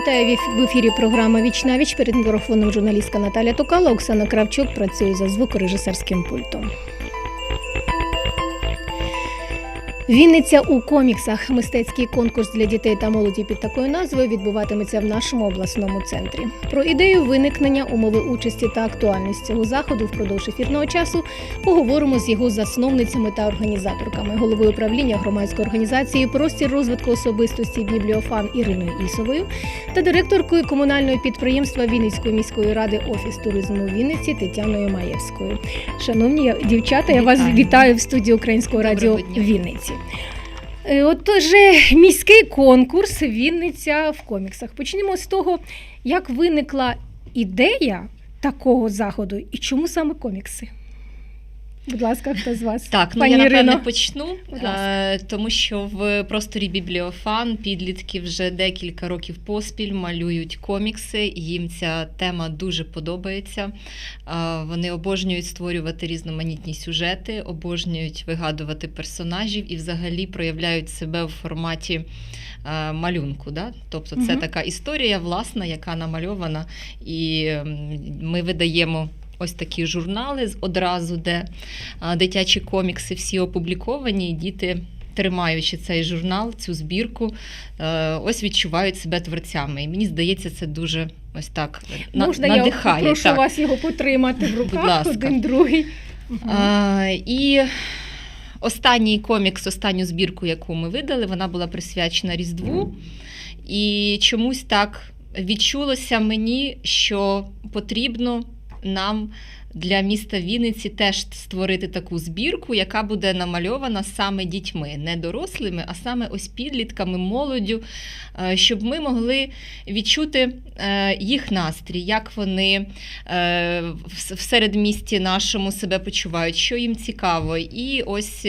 Вітаю в ефірі програма «Вічна віч. Перед мікрофоном журналістка Наталя Токала, Оксана Кравчук працює за звукорежисерським пультом. Вінниця у коміксах. Мистецький конкурс для дітей та молоді під такою назвою відбуватиметься в нашому обласному центрі. Про ідею виникнення, умови участі та актуальність цього заходу впродовж ефірного часу поговоримо з його засновницями та організаторками, головою управління громадської організації Простір розвитку особистості Бібліофан Іриною Ісовою та директоркою комунального підприємства Вінницької міської ради Офіс туризму Вінниці Тетяною Маєвською. Шановні дівчата, я вас Вітаю. в студії Українського радіо. Вінниці. Е, Отже, міський конкурс Вінниця в коміксах. Почнемо з того, як виникла ідея такого заходу і чому саме комікси. Будь ласка, хто з вас? Так, ну Пані я напевне Ірино. почну, Будь е, тому що в просторі бібліофан підлітки вже декілька років поспіль малюють комікси. Їм ця тема дуже подобається. Е, Вони обожнюють створювати різноманітні сюжети, обожнюють вигадувати персонажів і взагалі проявляють себе в форматі е, малюнку. Да? Тобто, це Мгм. така історія власна, яка намальована, і ми видаємо. Ось такі журнали з- одразу, де дитячі комікси всі опубліковані, і діти, тримаючи цей журнал, цю збірку, е, ось відчувають себе творцями. І мені здається, це дуже ось так Можна надихає. я прошу так. вас його потримати в руках ласка. один другий. А, і останній комікс, останню збірку, яку ми видали, вона була присвячена Різдву. І чомусь так відчулося мені, що потрібно нам для міста Вінниці теж створити таку збірку, яка буде намальована саме дітьми, не дорослими, а саме ось підлітками, молоддю, е, щоб ми могли відчути е, їх настрій, як вони е, в- середмісті нашому себе почувають, що їм цікаво. І ось.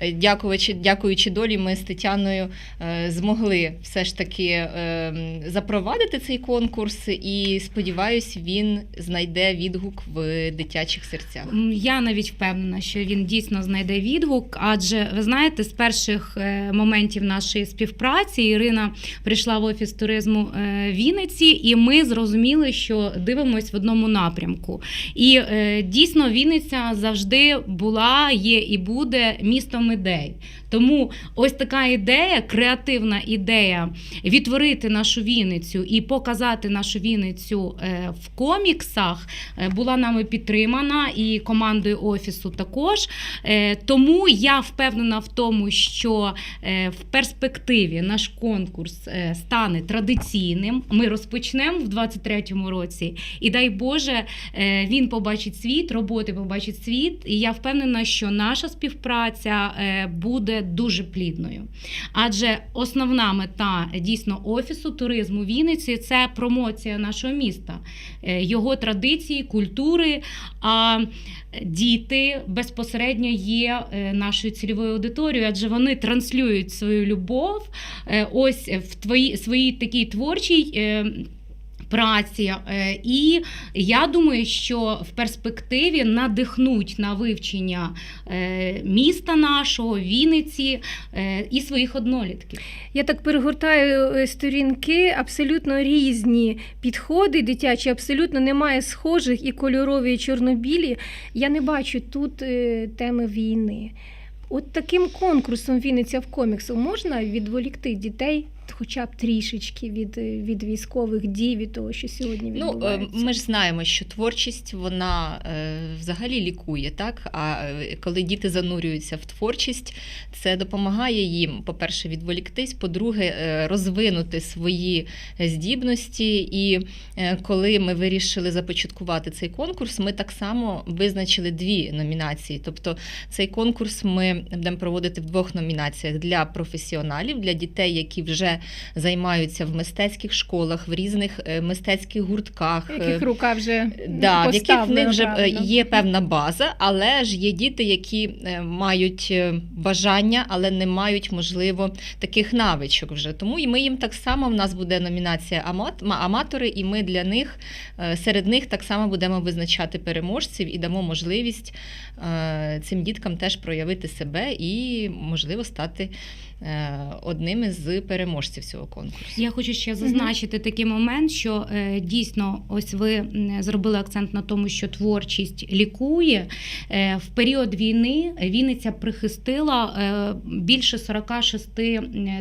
Е, Дякуючи, дякуючи долі, ми з Тетяною е, змогли все ж таки е, запровадити цей конкурс, і сподіваюсь, він знайде відгук в дитячих серцях. Я навіть впевнена, що він дійсно знайде відгук, адже ви знаєте, з перших моментів нашої співпраці Ірина прийшла в офіс туризму Вінниці, і ми зрозуміли, що дивимось в одному напрямку. І дійсно Вінниця завжди була, є і буде містом ідей. Тому ось така ідея, креативна ідея відтворити нашу Вінницю і показати нашу Вінницю е, в коміксах е, була нами підтримана і командою офісу також. Е, Тому я впевнена в тому, що в перспективі наш конкурс стане традиційним. Ми розпочнемо в 23-му році, і дай Боже, він побачить світ, роботи побачить світ. І я впевнена, що наша співпраця е, дуже плідною. Адже основна мета дійсно офісу туризму Вінниці це промоція нашого міста, е, його традиції, культури. А діти безпосередньо є е, нашою цільовою аудиторією, адже вони транслюють свою любов е, ось в твоїй своїй такій творчій. Праці, Е, і я думаю, що в перспективі надихнуть на вивчення е, міста нашого, Вінниці е, і своїх однолітків. Я так перегортаю сторінки, абсолютно різні підходи дитячі, абсолютно немає схожих і кольорові, і чорнобілі. Я не бачу тут теми війни. От таким конкурсом Вінниця в коміксу можна відволікти дітей хоча б трішечки від, від військових дій, від того, що сьогодні Ну, е, ми ж знаємо, що творчість вона е, взагалі лікує, так? А е, коли діти занурюються в творчість, це допомагає їм, по-перше, відволіктись, по-друге, розвинути свої здібності. І коли ми вирішили започаткувати цей конкурс, ми так само визначили дві номінації. Тобто цей конкурс ми будемо проводити в двох номінаціях для професіоналів, для дітей, які вже займаються в мистецьких школах, в різних е, мистецьких гуртках. в яких е, рука вже Да, в яких в них вже е, правильно. є певна база, але ж є діти, які мають бажання, але не мають, можливо, таких навичок вже. Тому і ми їм так само в нас буде номінація аматори, і ми для них серед них так само будемо визначати переможців і дамо можливість цим діткам теж проявити себе і, можливо, стати е, одним із переможців. Переможців цього конкурсу. Я хочу ще зазначити такий момент, що е, дійсно, ось ви зробили акцент на тому, що творчість лікує. Е, в період війни Вінниця прихистила е, більше 46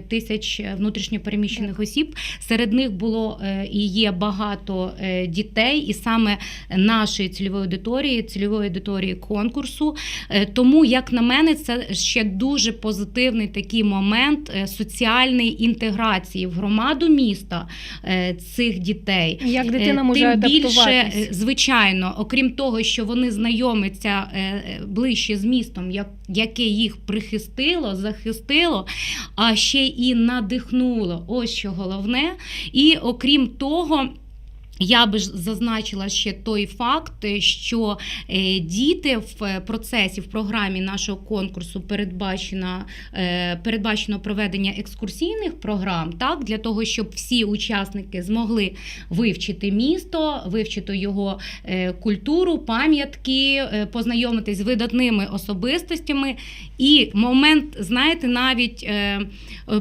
тисяч внутрішньопереміщених осіб. Серед них було і є багато дітей, і саме нашої цільової аудиторії, цільової аудиторії конкурсу. Тому, як на мене, це ще дуже позитивний такий момент е, соціальної інтеграції в громаду міста е, цих дітей. Як дитина Е, може Тим більше, е, звичайно, окрім того, що вони знайомляться е, ближче з містом, яке їх прихистило, захистило, а ще і надихнуло. Ось що головне. І окрім того. Я би ж зазначила ще той факт, що е, діти в е, процесі в програмі нашого конкурсу передбачено, е, передбачено проведення екскурсійних програм, так для того, щоб всі учасники змогли вивчити місто, вивчити його культуру, пам'ятки, познайомитись з видатними особистостями. І момент, знаєте, навіть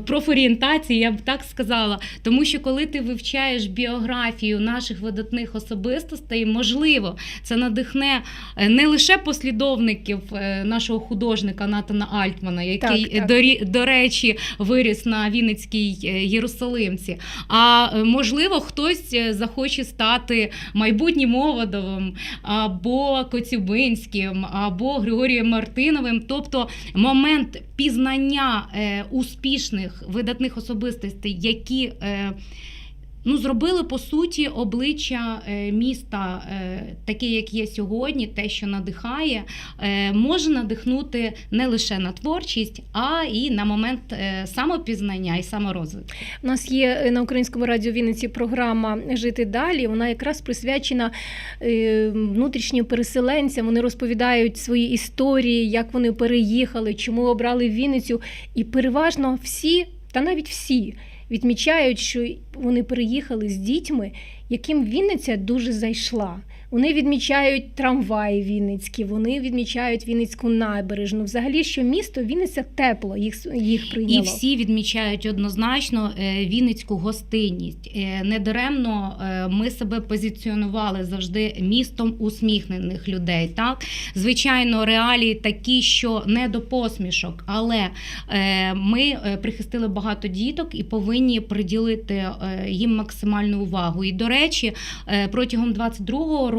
профорієнтації, я б так сказала. Тому що коли ти вивчаєш біографію наших видатних особистостей, можливо, це надихне е, не лише послідовників е, нашого художника Натана Альтмана, який, Так, так. До, до речі, виріс на Вінницькій е, Єрусалимці. А е, можливо, хтось е, захоче стати майбутнім Оводовим або Коцюбинським, або Григорієм Мартиновим. Тобто момент пізнання е, успішних видатних особистостей, які е, ну, зробили по суті обличчя е, міста, е, таке, як є сьогодні, те, що надихає, е, може надихнути не лише на творчість, а і на момент самопізнання і саморозвитку. У нас є на українському радіо Вінниці програма Жити далі. Вона якраз присвячена внутрішнім переселенцям. Вони розповідають свої історії, як вони переїхали, чому обрали Вінницю. І переважно всі, та навіть всі, відмічають, що вони переїхали з дітьми, яким Вінниця дуже зайшла. Вони відмічають трамваї Вінницькі, вони відмічають Вінницьку набережну. Взагалі, що місто Вінниця тепло, їх, їх прийняло. І всі відмічають однозначно е, вінницьку гостинність. Е, Недаремно е, ми себе позиціонували завжди містом усміхнених людей. Так, звичайно, реалії такі, що не до посмішок, але ми прихистили багато діток і повинні приділити їм максимальну увагу. І до речі, протягом 22-го року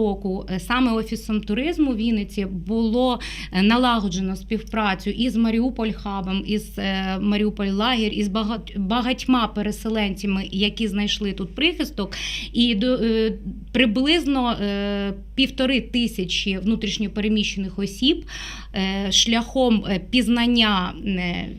е, саме офісом туризму Вінниці було е, налагоджено співпрацю із Маріуполь Хабом, із е, Маріуполь Лагір, із багать- багатьма переселенцями, які знайшли тут прихисток. І до приблизно півтори тисячі внутрішньопереміщених осіб шляхом пізнання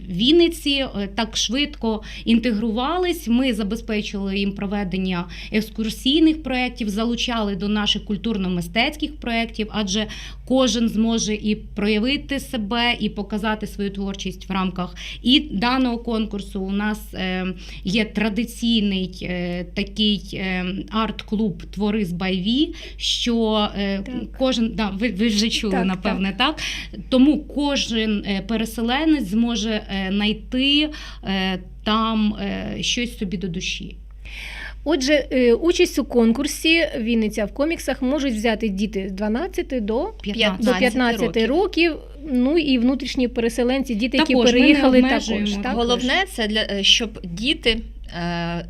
Вінниці так швидко інтегрувались. Ми забезпечили їм проведення екскурсійних проєктів, залучали до наших культурно-мистецьких проєктів, адже кожен зможе і проявити себе, і показати свою творчість в рамках і даного конкурсу. У нас е, є традиційний е, такий е, арт-клуб Твори з Байві, що Так. кожен да, ви, ви вже чули, Так, напевне, так. Тому кожен переселенець зможе знайти там щось собі до душі. Отже, е, участь у конкурсі Вінниця в коміксах можуть взяти діти з 12 до, 15. до 15 років. років. Ну і внутрішні переселенці, діти, які Також, не переїхали також. також. Головне це для е, щоб діти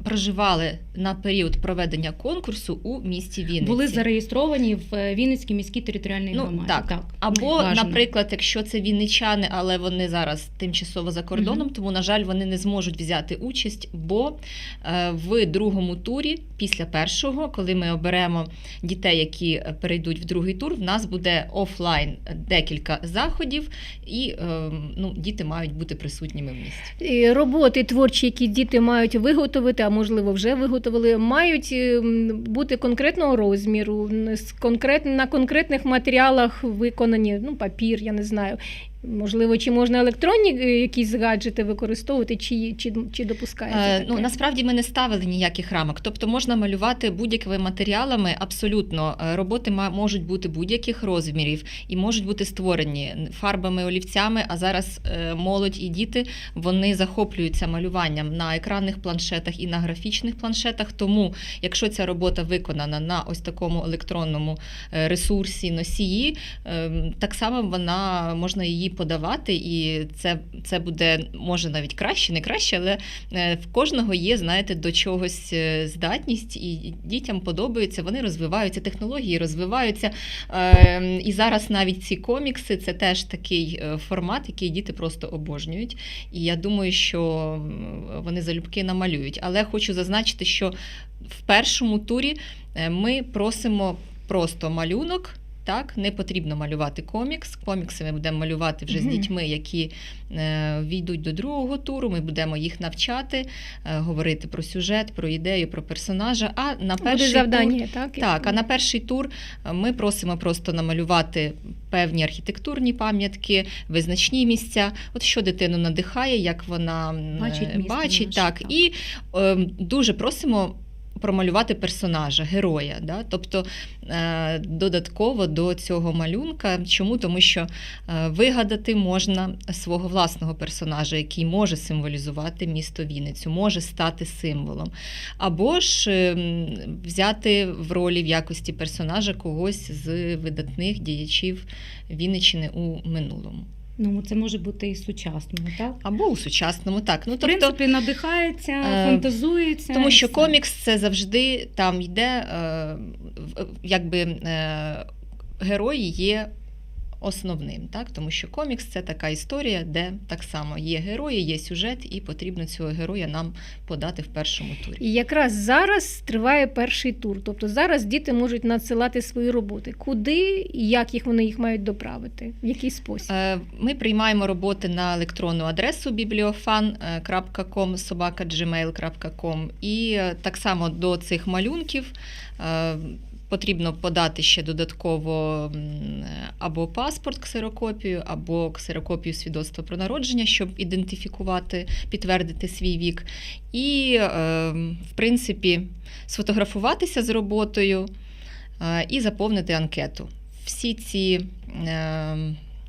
проживали на період проведення конкурсу у місті Вінниці. Були зареєстровані в е, Вінницькій міській територіальній Ну, громаді. так. Або, Бажано. наприклад, якщо це вінничани, але вони зараз тимчасово за кордоном, Мгм. тому, на жаль, вони не зможуть взяти участь, бо е, в другому турі, після першого, коли ми оберемо дітей, які е, перейдуть в другий тур, в нас буде офлайн декілька заходів, і е, ну, діти мають бути присутніми в місті. І Роботи творчі, які діти мають виготовити, а можливо вже виготовили, мають ем, бути конкретного розміру, на конкретних матеріалах виконані, ну, папір, я не знаю. Можливо, чи можна електронні е, якісь гаджети використовувати, чи, чи, чи допускається Е, таке? Ну насправді ми не ставили ніяких рамок. Тобто можна малювати будь-якими матеріалами. Абсолютно Е, роботи можуть бути будь-яких розмірів і можуть бути створені фарбами, олівцями. А зараз молодь і діти вони захоплюються малюванням на екранних планшетах і на графічних планшетах. Тому, якщо ця робота виконана на ось такому електронному ресурсі, носії, е, так само вона можна її подавати, і це, це буде може навіть краще, не краще, але е, в кожного є, знаєте, до чогось е, здатність, і дітям подобається, вони розвиваються, технології розвиваються. Е, І зараз навіть ці комікси це теж такий е, формат, який діти просто обожнюють. І я думаю, що вони залюбки намалюють. Але хочу зазначити, що в першому турі ми просимо просто малюнок. Так, не потрібно малювати комікс. Комікси ми будемо малювати вже Мгм. з дітьми, які е, війдуть до другого туру. Ми будемо їх навчати, е, говорити про сюжет, про ідею, про персонажа. А на Буде перший завдання, тур, так? так, а на перший тур е, ми просимо просто намалювати певні архітектурні пам'ятки, визначні місця. От що дитину надихає, як вона Бачить е, місто бачить наше, так. так. І е, дуже просимо. Промалювати персонажа, героя, да? тобто е, додатково до цього малюнка. Чому? Тому що е, вигадати можна свого власного персонажа, який може символізувати місто Вінницю, може стати символом. Або ж е, взяти в ролі в якості персонажа когось з видатних діячів Вінниччини у минулому. Ну, це може бути і сучасному, так? Або у сучасному, так. Ну, В тобто, принципі, надихається, е, фантазується. Тому що комікс це завжди там йде, е, якби е, герої є основним, так? тому що комікс це така історія, де так само є герої, є сюжет, і потрібно цього героя нам подати в першому турі. І якраз зараз триває перший тур. Тобто зараз діти можуть надсилати свої роботи. Куди і як їх вони їх мають доправити? В який спосіб? Е, Ми приймаємо роботи на електронну адресу bibliofan.com, sobaka.gmail.com і е, так само до цих малюнків е, потрібно подати ще додатково або паспорт ксерокопію, або ксерокопію свідоцтва про народження, щоб ідентифікувати, підтвердити свій вік. І, е, в принципі, сфотографуватися з роботою е, і заповнити анкету. Всі ці, е,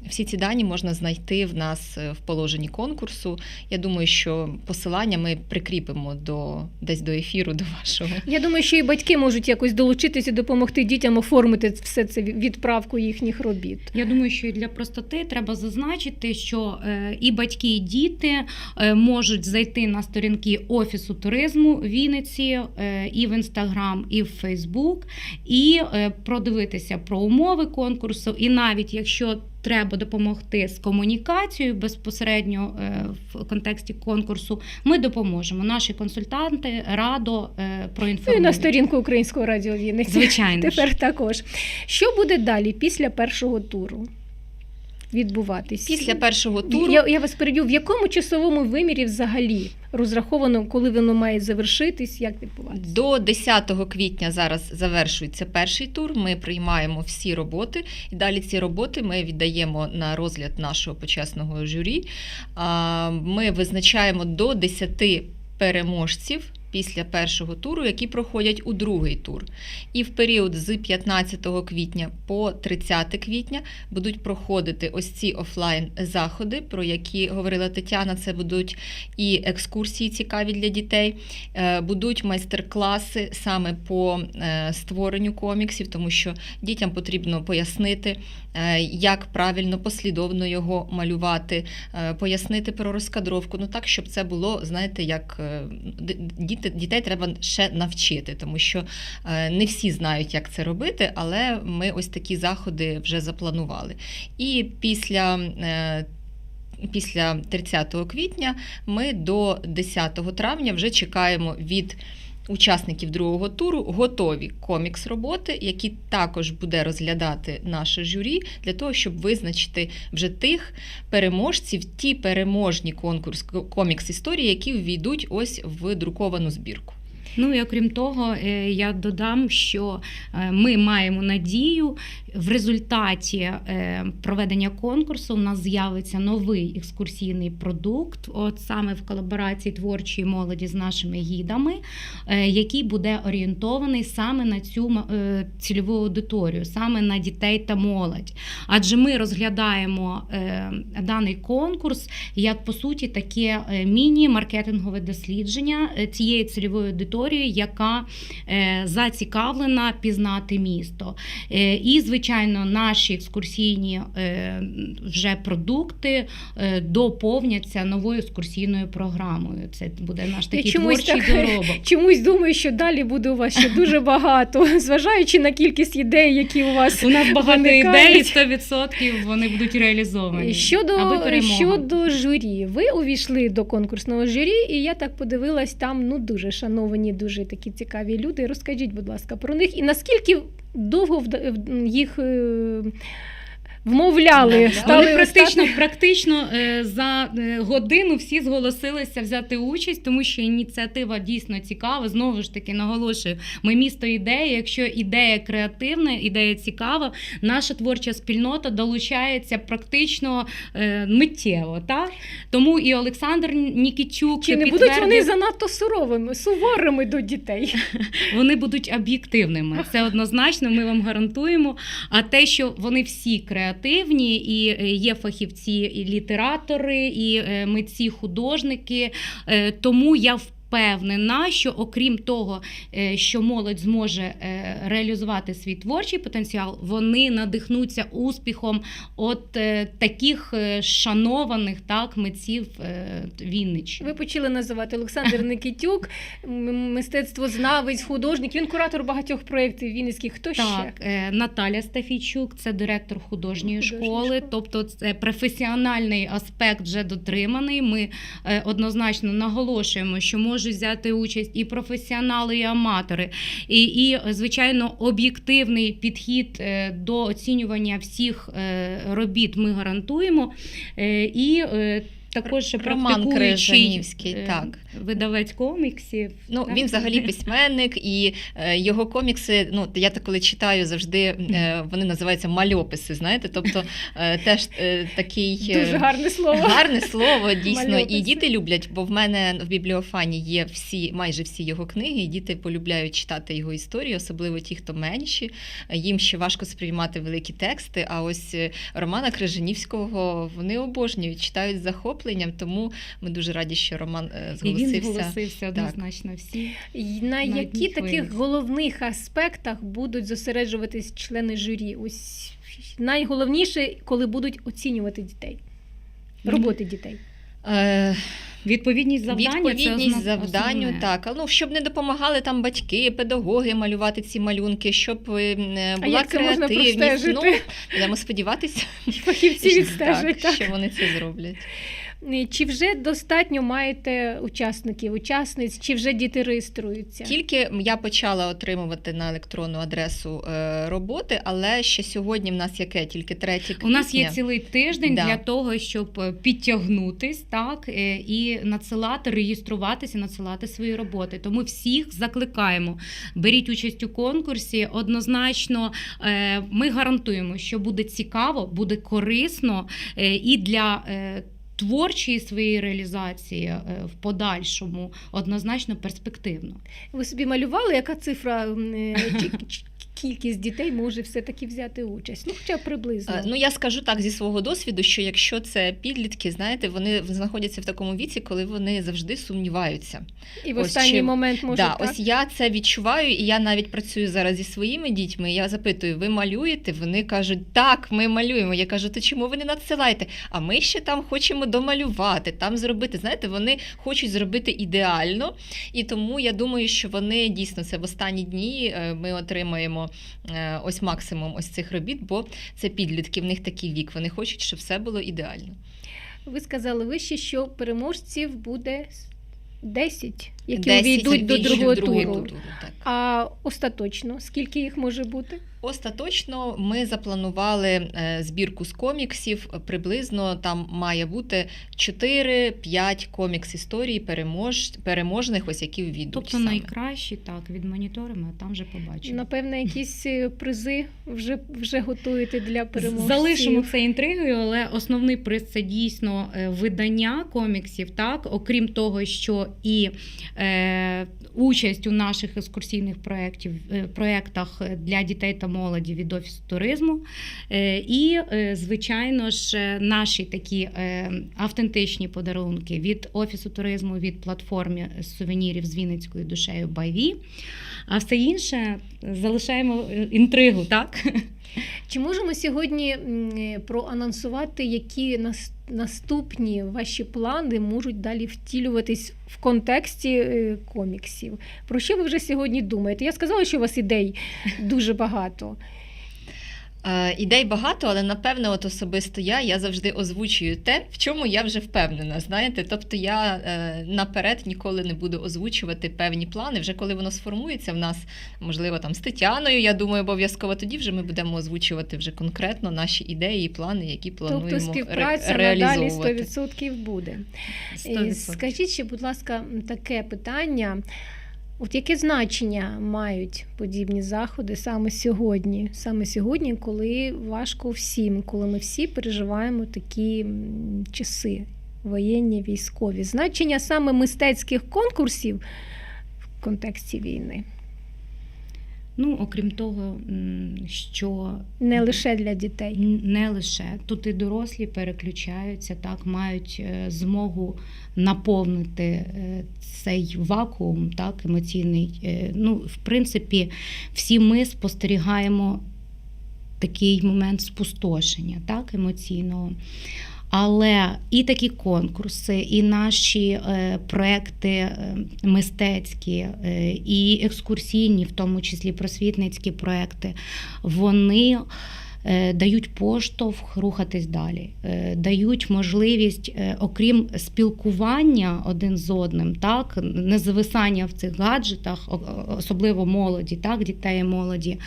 всі ці дані можна знайти в нас е, в положенні конкурсу. Я думаю, що посилання ми прикріпимо до, десь до ефіру, до вашого. Я думаю, що і батьки можуть якось долучитися, допомогти дітям оформити все це відправку їхніх робіт. Я думаю, що і для простоти треба зазначити, що е, і батьки, і діти е, можуть зайти на сторінки Офісу туризму Вінниці і в Інстаграм, і в Фейсбук, і продивитися про умови конкурсу. І навіть якщо треба допомогти з комунікацією безпосередньо е, в контексті конкурсу, ми допоможемо. Наші консультанти радо проінформують. Ну і на сторінку Українського радіо Вінниці. Звичайно. Тепер також. Що буде далі після першого туру відбуватись? Після першого туру Я, я вас переб'ю, в якому часовому вимірі взагалі розраховано, коли воно має завершитись, як відбуватися? До 10 квітня зараз завершується перший тур. Ми приймаємо всі роботи, і далі ці роботи ми віддаємо на розгляд нашого почесного журі. Ми визначаємо до 10 переможців. Після першого туру, які проходять у другий тур. І в період з 15 квітня по 30 квітня будуть проходити ось ці офлайн заходи, про які говорила Тетяна. Це будуть і екскурсії цікаві для дітей, Е, будуть майстер-класи саме по е, створенню коміксів, тому що дітям потрібно пояснити, е, як правильно послідовно його малювати, пояснити про розкадровку. Ну так, щоб це було, знаєте, як е, д- дітей треба ще навчити, тому що е, не всі знають, як це робити, але ми ось такі заходи вже запланували. І після. е, Після 30 квітня ми до 10 травня вже чекаємо від учасників другого туру готові комікс роботи, які також буде розглядати наше журі для того, щоб визначити вже тих переможців, ті переможні конкурс комікс історії, які ввійдуть ось в друковану збірку. Ну і окрім того, е, я додам, що е, ми маємо надію в результаті е, проведення конкурсу. У нас з'явиться новий екскурсійний продукт, от саме в колаборації творчої молоді з нашими гідами, який буде орієнтований саме на цю цільову аудиторію, саме на дітей та молодь. Адже ми розглядаємо даний конкурс як по суті таке міні-маркетингове дослідження цієї цільової аудиторії, яка е, зацікавлена пізнати місто. Е, І, звичайно, наші екскурсійні е, вже продукти доповняться новою екскурсійною програмою. Це буде наш такий чомусь творчий так- доробок. Чомусь думаю, що далі буде у вас ще дуже багато, зважаючи на кількість ідей, які у вас У нас багато виникають. ідей, 100% вони будуть реалізовані. Щодо, аби щодо журі, ви увійшли до конкурсного журі, і я так подивилась, там ну дуже шановані, дуже такі цікаві люди. Розкажіть, будь ласка, про них і наскільки довго їх е, вмовляли, стали Вони практично, практично е, за е, годину всі зголосилися взяти участь, тому що ініціатива дійсно цікава. Знову ж таки, наголошую, ми місто ідеї. Якщо ідея креативна, ідея цікава, наша творча спільнота долучається практично е, миттєво. Так? Тому і Олександр Нікітюк Чи не будуть вони занадто суровими, суворими до дітей? вони будуть об'єктивними. Це однозначно, ми вам гарантуємо. А те, що вони всі креативні, і е, є фахівці, і літератори, і е, митці, художники. е, Тому я впевнена, що окрім того, е, що молодь зможе е, реалізувати свій творчий потенціал, вони надихнуться успіхом от е, таких шанованих так митців Вінниччини. Ви почали називати Олександр Никитюк, м- мистецтвознавець, художник. Він куратор багатьох проєктів Вінницьких. Хто ще? Так, е, Наталя Стафійчук, це директор художньої школи. школи. Тобто, це професіональний аспект вже дотриманий. Ми однозначно наголошуємо, що можуть взяти участь і професіонали, і аматори. І, і звичайно, об'єктивний підхід е, до оцінювання всіх е, робіт ми гарантуємо. Е, І також Роман Крижанівський, е, так. видавець коміксів. Ну, так? він взагалі письменник, і е, його комікси, ну я так коли читаю, завжди е, вони називаються мальописи. Знаєте, тобто е, теж е, такий Дуже гарне слово. гарне слово, дійсно. Мальописи. І діти люблять, бо в мене в бібліофані є всі, майже всі його книги, і діти полюбляють читати його історії, особливо ті, хто менші. Їм ще важко сприймати великі тексти. А ось Романа Крижанівського вони обожнюють, читають з захопленням. Тому ми дуже раді, що Роман е, І він зголосився. зголосився однозначно всі. І На На які таких хвилі. головних аспектах будуть зосереджуватись члени журі? Ось найголовніше, коли будуть оцінювати дітей, роботи дітей. Е, Відповідність завдання Відповідність це завданню, основне. так. А, Ну, щоб не допомагали там батьки, педагоги малювати ці малюнки, щоб е, м, була як це можна креативність. Ну, будемо сподіватися, Фахівці відстежують. так, Так. що вони це зроблять. Чи вже достатньо маєте учасників, учасниць, чи вже діти реєструються? Тільки я почала отримувати на електронну адресу е, роботи, але ще сьогодні в нас яке? Тільки 3 квітня. У нас є цілий тиждень Да. для того, щоб е, підтягнутись, так е, і надсилати, реєструватися, надсилати свої роботи. Тому всіх закликаємо. Беріть участь у конкурсі. Однозначно, е, ми гарантуємо, що буде цікаво, буде корисно е, і для. Творчої своєї реалізації е, в подальшому однозначно перспективно. Ви собі малювали, яка цифра е, кількість дітей може все-таки взяти участь? Ну, хоча б приблизно. Ну я скажу так зі свого досвіду, що якщо це підлітки, знаєте, вони знаходяться в такому віці, коли вони завжди сумніваються. І в ось останній чи- момент може да, так. ось я це відчуваю, і я навіть працюю зараз зі своїми дітьми. Я запитую, ви малюєте? Вони кажуть, так, ми малюємо. Я кажу, то чому ви не надсилаєте? А ми ще там хочемо домалювати, там зробити. Знаєте, вони хочуть зробити ідеально, і тому я думаю, що вони дійсно це в останні дні е, ми отримаємо е, ось максимум ось цих робіт, бо це підлітки, в них такий вік. Вони хочуть, щоб все було ідеально. Ви сказали вище, що переможців буде 10. Які 10 увійдуть до другого другий туру. так. А остаточно скільки їх може бути? Остаточно ми запланували е, збірку з коміксів. Приблизно там має бути 4-5 комікс історій перемож... переможних, ось які ввійдуть. Тобто саме. найкращі так відмоніторимо, а там вже побачимо. Напевно, якісь е, призи вже, вже готуєте для переможців. Залишимо це інтригою, але основний приз це дійсно е, видання коміксів. Так, окрім того, що і участь у наших екскурсійних проєктів, е, проєктах для дітей та молоді від офісу туризму. Е, і, е, звичайно ж, е, наші такі е, автентичні подарунки від офісу туризму, від платформи сувенірів з Вінницькою душею Байві. А все інше залишаємо е, інтригу, так? Чи можемо сьогодні проанонсувати, які наступні ваші плани можуть далі втілюватись в контексті е, коміксів? Про що ви вже сьогодні думаєте? Я сказала, що у вас ідей дуже багато. Е, Ідей багато, але напевне, от особисто я, я завжди озвучую те, в чому я вже впевнена. Знаєте, тобто я е, наперед ніколи не буду озвучувати певні плани. Вже коли воно сформується в нас, можливо, там з Тетяною, я думаю, обов'язково тоді вже ми будемо озвучувати вже конкретно наші ідеї і плани, які плануємо тобто ре- співпраця надалі реалізовувати. 100% буде. Е, 100%. Скажіть ще, будь ласка, таке питання. От яке значення мають подібні заходи саме сьогодні? Саме сьогодні, коли важко всім, коли ми всі переживаємо такі часи воєнні, військові. Значення саме мистецьких конкурсів в контексті війни, Ну, окрім того, що не лише для дітей. Не лише тут і дорослі переключаються, так мають е, змогу наповнити е, цей вакуум, так емоційний. Е, Ну, в принципі, всі ми спостерігаємо такий момент спустошення, так, емоційного. Але і такі конкурси, і наші е, проекти е, мистецькі, е, і екскурсійні, в тому числі просвітницькі проекти, вони дають поштовх рухатись далі, е, дають можливість, е, окрім спілкування один з одним, так, не зависання в цих гаджетах, особливо молоді, так, дітей і молоді,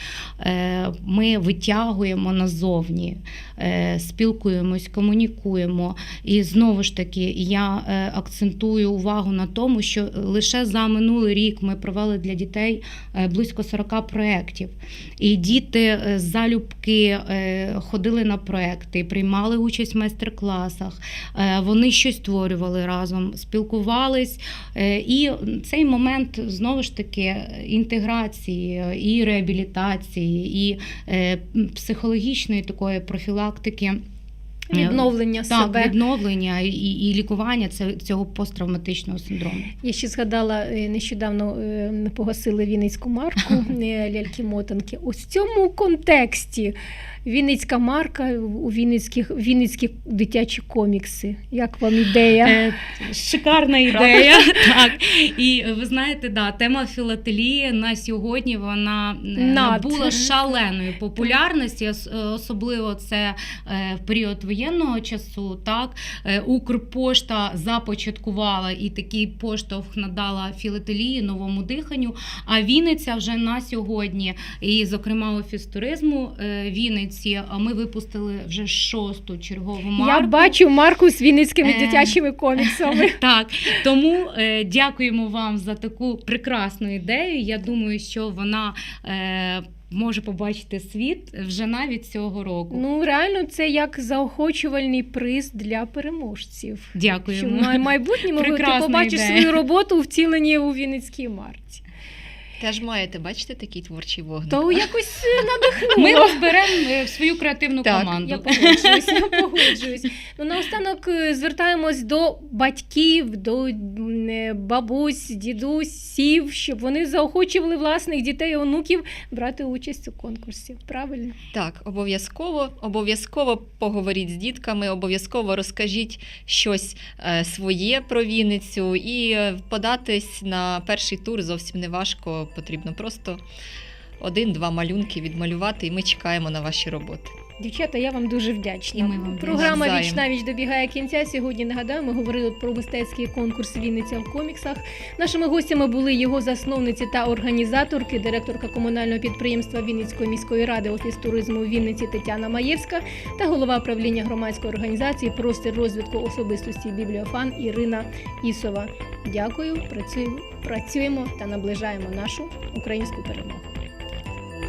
е, ми витягуємо назовні, е, спілкуємось, комунікуємо. І знову ж таки, я е, акцентую увагу на тому, що лише за минулий рік ми провели для дітей е, близько 40 проєктів. І діти е, залюбки е, ходили на проекти, приймали участь в майстер-класах. Е, Вони щось створювали разом, спілкувались. Е, І цей момент знову ж таки інтеграції і реабілітації, і е, психологічної такої профілактики. Відновлення Так, себе. відновлення і, і лікування цього посттравматичного синдрому. Я ще згадала, е, нещодавно е, погасили Вінницьку марку е, ляльки-мотанки. Ось в цьому контексті Вінницька марка у Вінницьких, Вінницькі дитячі комікси. Як вам ідея? Шикарна ідея. так. І ви знаєте, да, тема філателії на сьогодні вона Над. набула шаленої популярності, особливо це в період воєнного часу. Так Е, Укрпошта започаткувала і такий поштовх надала філателії, новому диханню. А Вінниця вже на сьогодні, і, зокрема, офіс туризму е, Вінниці. Ми випустили вже шосту чергову марку. Я бачу марку з вінницькими Е. дитячими коміксами. Так, тому е, дякуємо вам за таку прекрасну ідею. Я думаю, що вона може побачити світ вже навіть цього року. Ну реально, це як заохочувальний приз для переможців. Що Дякуємо. в майбутньому ти побачиш ідея. свою роботу втілені у Вінницькій марці. Теж маєте, бачите, такий творчий вогник. То якось е, надихнуло. Ми розберемо е, свою креативну Так, команду. Я погоджуюсь, я погоджуюсь. Ну, наостанок е, звертаємось до батьків, до бабусь, дідусів, щоб вони заохочували власних дітей і онуків брати участь у конкурсі. Правильно? Так, обов'язково, обов'язково поговоріть з дітками, обов'язково розкажіть щось своє про Вінницю і податись на перший тур зовсім не важко. Потрібно просто один-два малюнки відмалювати, і ми чекаємо на ваші роботи. Дівчата, я вам дуже вдячна. І ми вам Програма. Віч на віч добігає кінця. Сьогодні нагадаю, ми говорили про мистецький конкурс Вінниця в коміксах. Нашими гостями були його засновниці та організаторки, директорка комунального підприємства Вінницької міської ради офіс туризму у Вінниці Тетяна Маєвська та голова правління громадської організації Простір розвитку особистості Бібліофан Ірина Ісова. Дякую, працюємо, працюємо та наближаємо нашу українську перемогу.